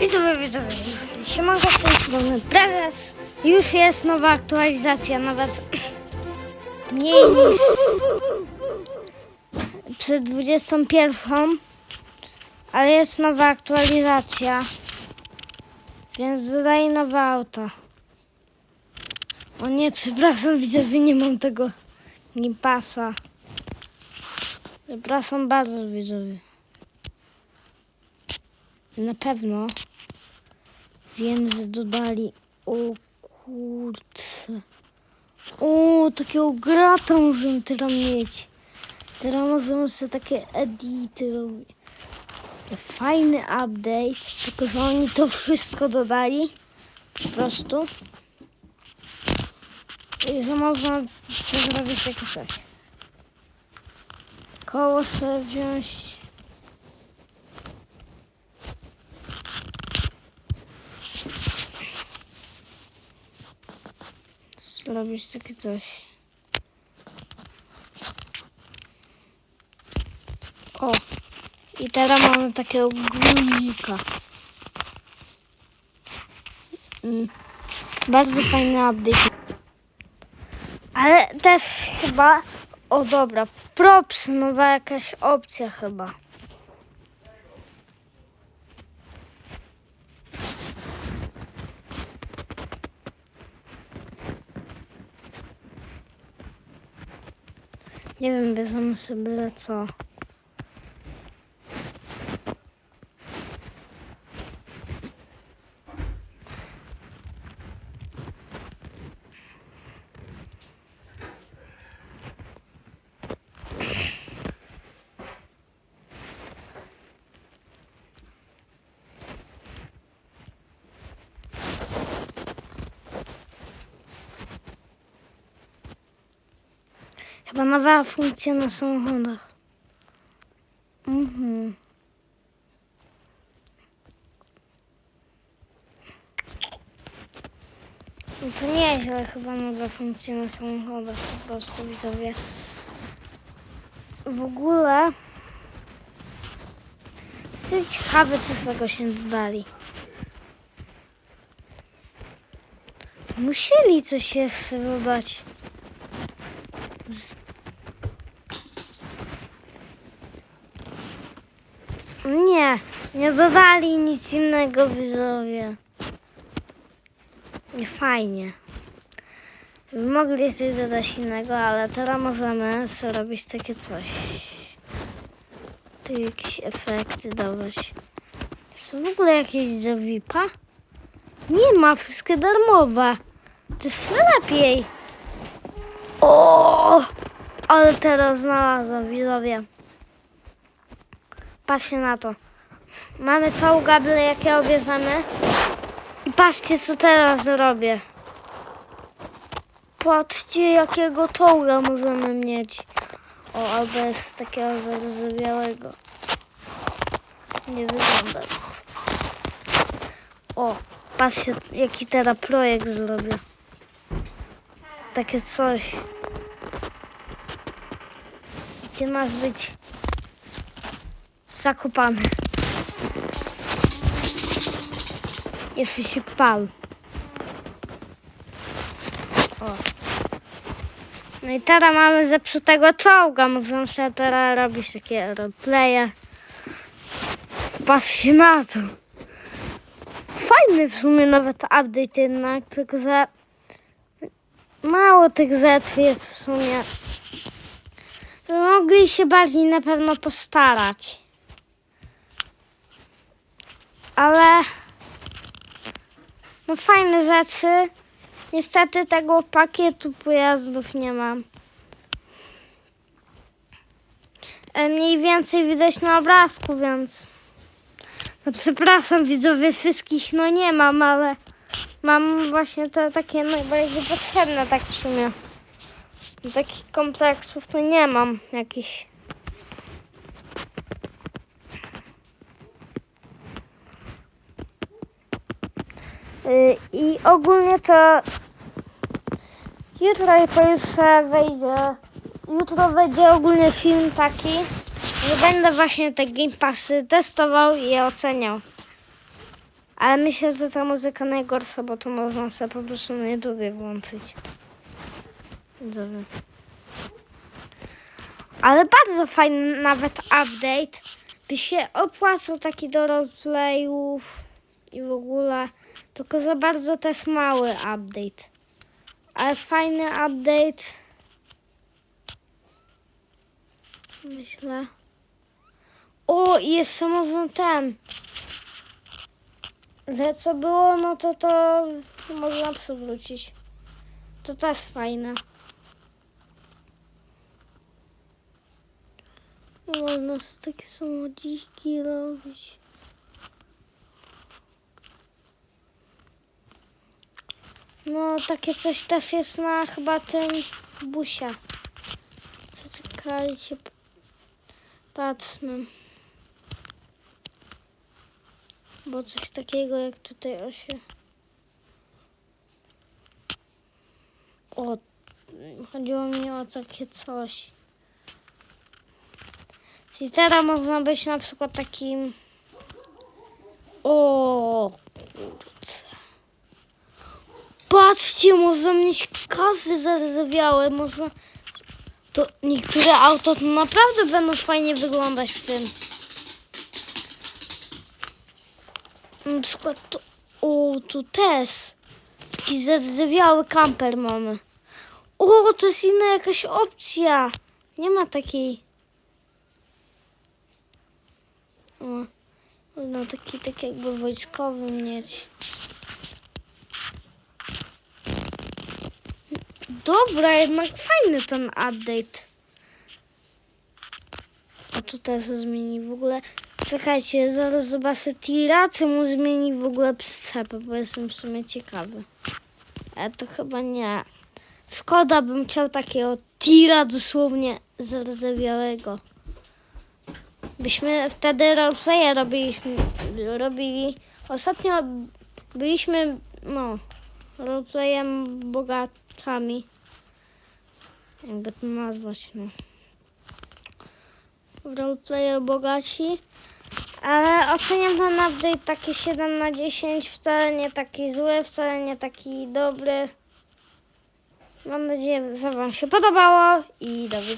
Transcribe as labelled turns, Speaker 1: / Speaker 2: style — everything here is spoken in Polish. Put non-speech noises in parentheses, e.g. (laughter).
Speaker 1: Widzowie, widzowie, siemanko z tej strony prezes. Już jest nowa aktualizacja, nawet (clears throat) mniej niż przed 21, ale jest nowa aktualizacja, więc dodaję nowe auto. O nie, przepraszam widzowie, nie mam tego nie pasa. Przepraszam bardzo widzowie. Na pewno wiem, że dodali. O kurczę. O, takiego grata możemy teraz mieć. Teraz możemy sobie takie edity robić. Fajny update, tylko że oni to wszystko dodali. Po prostu. I że można zrobić takie coś. Koło sobie wziąć. Zrobić takie coś. O, i teraz mamy takiego guzika. Mm, bardzo fajny update. Ale też chyba, o dobra, props, nowa jakaś opcja chyba. Nie wiem, bierzemy sobie co. Chyba nowa funkcja na samochodach. Mhm. No to nieźle chyba nowa funkcja na samochodach po prostu widzowie. W ogóle jestem ciekawy co z tego się dodali. Musieli coś jeszcze dodać. Nie, dodali nic innego widzowie. Nie fajnie. Mogli coś dodać innego, ale teraz możemy sobie robić takie coś. Tu jakieś efekty dawać. Są w ogóle jakieś za VIP-a? Nie ma, wszystkie darmowe. To jest lepiej. O, ale teraz znalazłem widzowie. Patrzcie na to. Mamy całą gablę, jakie obierzemy. I patrzcie, co teraz zrobię. Patrzcie, jakiego tołga możemy mieć. O, albo jest takiego białego. Nie wygląda. O, patrzcie, jaki teraz projekt zrobię. Takie coś. Gdzie masz być zakopany. Jeszcze się pal. O. No i teraz mamy zepsutego czołga. Możemy sobie teraz robić takie roleplaye. Patrzcie na to. Fajny w sumie nawet update jednak, tylko że mało tych rzeczy jest w sumie. Mogli się bardziej na pewno postarać. Ale no fajne rzeczy. Niestety tego pakietu pojazdów nie mam. E, Mniej więcej widać na obrazku, więc no przepraszam widzowie, wszystkich no nie mam, ale mam właśnie te takie najbardziej potrzebne tak w sumie. Takich kompleksów to nie mam jakichś. I ogólnie to jutro i pojutrze wejdzie. Jutro będzie ogólnie film taki, że będę właśnie te Game Passy testował i je oceniał. Ale myślę, że ta muzyka najgorsza, bo to można sobie po prostu na YouTube włączyć. Widzowie. Ale bardzo fajny nawet update. By się opłacał taki do roleplayów i w ogóle. Tylko za bardzo też mały update. Ale fajny update. Myślę. O, i jeszcze ten. Że co było, no to to można przywrócić. To też fajne. Można sobie takie samochodziki robić. No, takie coś też jest na chyba tym busie. Zaczekajcie. Patrzmy. Bo coś takiego jak tutaj osie. O, chodziło mi o takie coś. Czyli teraz można być na przykład takim... O, kurczę. Patrzcie, można mieć kasy zarzewiałe, można... To niektóre auto to naprawdę będą fajnie wyglądać w tym. Na przykład to... O, tu też. Taki zardzewiały kamper mamy. O, to jest inna jakaś opcja. Nie ma takiej. O, no taki, tak jakby wojskowy mieć. Dobra, jednak fajny ten update. A tu teraz zmieni w ogóle. Czekajcie, zaraz zobaczę tira, czy mu zmieni w ogóle przyczepę, bo jestem w sumie ciekawy. Ale to chyba nie. Szkoda, bym chciał takiego tira dosłownie zardzewiałego. Byśmy wtedy roleplaya robiliśmy, robili. Ostatnio byliśmy, no, roleplayem bogaczami. Jakby to nazwać, no. Roleplaye bogaci. Ale oceniam ten update taki 7 na 10, wcale nie taki zły, wcale nie taki dobry. Mam nadzieję, że Wam się podobało i do widzenia.